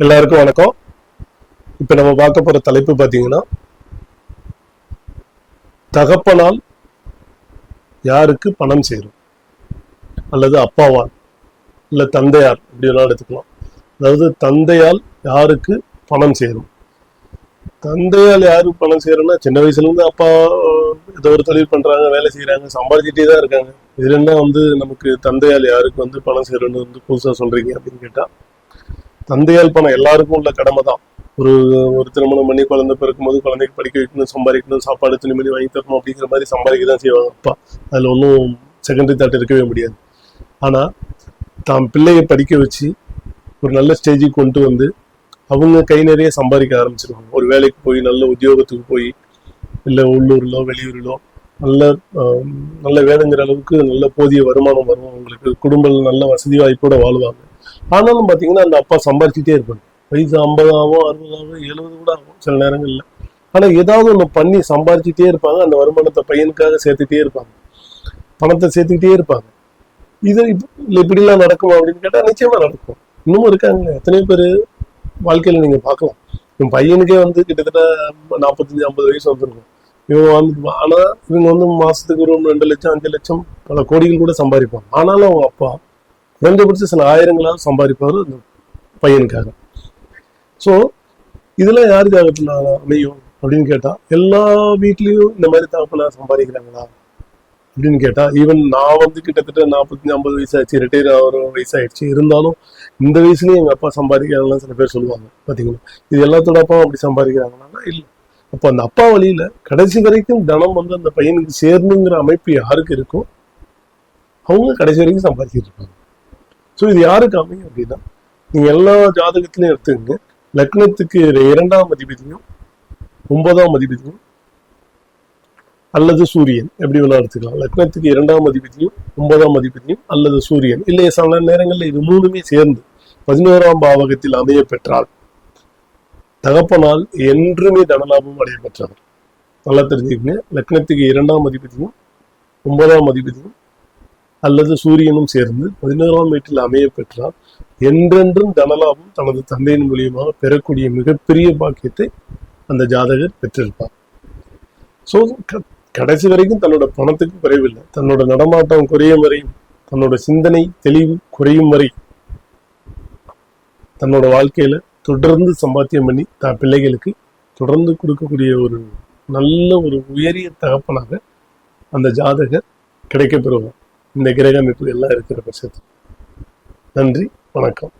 எல்லாருக்கும் வணக்கம். இப்ப நம்ம பார்க்க போற தலைப்பு பாத்தீங்கன்னா தகப்பனால் யாருக்கு பணம் சேரும்? அல்லது அப்பாவால் இல்ல தந்தையார் இப்படி வேணாலும் எடுத்துக்கலாம். அதாவது தந்தையால் யாருக்கு பணம் சேரும்? தந்தையால் யாருக்கு பணம் சேரும்னா சின்ன வயசுல இருந்து அப்பா ஏதோ ஒரு தொழில் பண்றாங்க வேலை செய்யறாங்க சம்பாதிச்சுட்டே தான் இருக்காங்க. இதுல என்ன வந்து நமக்கு தந்தையால் யாருக்கு வந்து பணம் சேரும்னு வந்து புதுசா சொல்றீங்க அப்படின்னு கேட்டா தந்தையால் பணம் எல்லாருக்கும் உள்ள கடமை தான் ஒரு ஒரு திருமணம் பண்ணி குழந்தை பிறக்கும்போது குழந்தைக்கு படிக்க வைக்கணும் சம்பாதிக்கணும் சாப்பாடு துணிமணி வாங்கி தரணும் அப்படிங்கிற மாதிரி சம்பாதிக்க தான் செய்வாங்க அப்பா. அதில் ஒன்றும் செகண்டரி தாட் இருக்கவே முடியாது. ஆனால் தான் பிள்ளையை படிக்க வச்சு ஒரு நல்ல ஸ்டேஜுக்கு கொண்டு வந்து அவங்க கை நிறைய சம்பாதிக்க ஆரம்பிச்சிருவாங்க. ஒரு வேலைக்கு போய் நல்ல உத்தியோகத்துக்கு போய் இல்லை உள்ளூர்லோ வெளியூரிலோ நல்ல நல்ல வேலைங்கிற அளவுக்கு நல்ல போதிய வருமானம் வரும். அவங்களுக்கு குடும்பம் நல்ல வசதி வாய்ப்போட வாழ்வாங்க. ஆனாலும் பார்த்தீங்கன்னா அந்த அப்பா சம்பாரிச்சுட்டே இருப்பாங்க வயசு ஐம்பது அறுபதாவோ எழுபது கூட ஆகும். சில நேரங்கள்ல. ஆனா ஏதாவது ஒன்று பண்ணி சம்பாரிச்சுட்டே இருப்பாங்க. அந்த வருமானத்தை பையனுக்காக சேர்த்துட்டே இருப்பாங்க. பணத்தை சேர்த்துக்கிட்டே இருப்பாங்க. இது இப்படி இப்படிலாம் நடக்குமா அப்படின்னு கேட்டா நிச்சயமா நடக்கும். இன்னமும் இருக்காங்க. எத்தனையோ பேர் வாழ்க்கையில நீங்க பார்க்கலாம். என் பையனுக்கே வந்து கிட்டத்தட்ட நாற்பத்தஞ்சு ஐம்பது வயசு வந்துருக்கும். இவங்க வந்து ஆனா இவங்க வந்து மாசத்துக்கு ஒரு ரெண்டு லட்சம் அஞ்சு லட்சம் பல கோடிகள் கூட சம்பாதிப்பாங்க ஆனாலும் அவங்க அப்பா குறைஞ்சபட்சம் சில ஆயிரங்களாவது சம்பாதிப்பார் அந்த பையனுக்காக. ஸோ இதெல்லாம் யாருக்கு அமையும் அப்படின்னு கேட்டா எல்லா வீட்லேயும் இந்த மாதிரி தகப்பனா சம்பாதிக்கிறாங்களா அப்படின்னு கேட்டா ஈவன் நான் வந்து கிட்டத்தட்ட நாற்பத்தஞ்சு ஐம்பது வயசு ஆச்சு ரிட்டையர் ஆகிற வயசு ஆயிடுச்சு இருந்தாலும் இந்த வயசுலயும் எங்க அப்பா சம்பாதிக்கிறாங்களா சில பேர் சொல்லுவாங்க பார்த்தீங்களா இது எல்லாத்தோட அப்பாவும் அப்படி சம்பாதிக்கிறாங்களான்னா இல்ல. அப்போ அந்த அப்பா வழியில கடைசி வரைக்கும் தனம் வந்து அந்த பையனுக்கு சேரணுங்கிற அமைப்பு யாருக்கு இருக்கோ அவங்க கடைசி வரைக்கும் சம்பாதிச்சிட்டு இருப்பாங்க. ஸோ இது யாருக்கு அமையும் அப்படின்னா நீங்க எல்லா ஜாதகத்திலையும் எடுத்துக்கங்க. லக்னத்துக்கு இரண்டாம் அதிபதியும் ஒன்பதாம் அதிபதியும் அல்லது சூரியன். எப்படி வேணா எடுத்துக்கலாம். லக்னத்துக்கு இரண்டாம் அதிபதியும் ஒன்பதாம் அதிபதியும் அல்லது சூரியன். இல்லையே சில நேரங்களில் இது மூணுமே சேர்ந்து பதினோராம் பாவகத்தில் அமைய பெற்றால் தகப்பனால் என்றுமே தனலாபம் அடைய பெற்றவர். நல்லா தெரிஞ்சுக்கங்க. லக்னத்துக்கு இரண்டாம் அதிபதியும் ஒன்பதாம் அதிபதியும் அல்லது சூரியனும் சேர்ந்து பதினோராம் வீட்டில் அமைய பெற்றால் என்றென்றும் தனலாபம் தனது தந்தையின் மூலியமாக பெறக்கூடிய மிகப்பெரிய பாக்கியத்தை அந்த ஜாதகர் பெற்றிருப்பார். ஸோ கடைசி வரைக்கும் தன்னோட பணத்துக்கு குறைவில்லை. தன்னோட நடமாட்டம் குறையும் வரையும் தன்னோட சிந்தனை தெளிவு குறையும் வரை தன்னோட வாழ்க்கையில தொடர்ந்து சம்பாத்தியம் பண்ணி தான் பிள்ளைகளுக்கு தொடர்ந்து கொடுக்கக்கூடிய ஒரு நல்ல ஒரு உயரிய தகப்பனாக அந்த ஜாதகர் கிடைக்கப்பெறுவார். இந்த கிரக அமைப்புகள் எல்லாம் இருக்கிற பட்சத்தில். நன்றி வணக்கம்.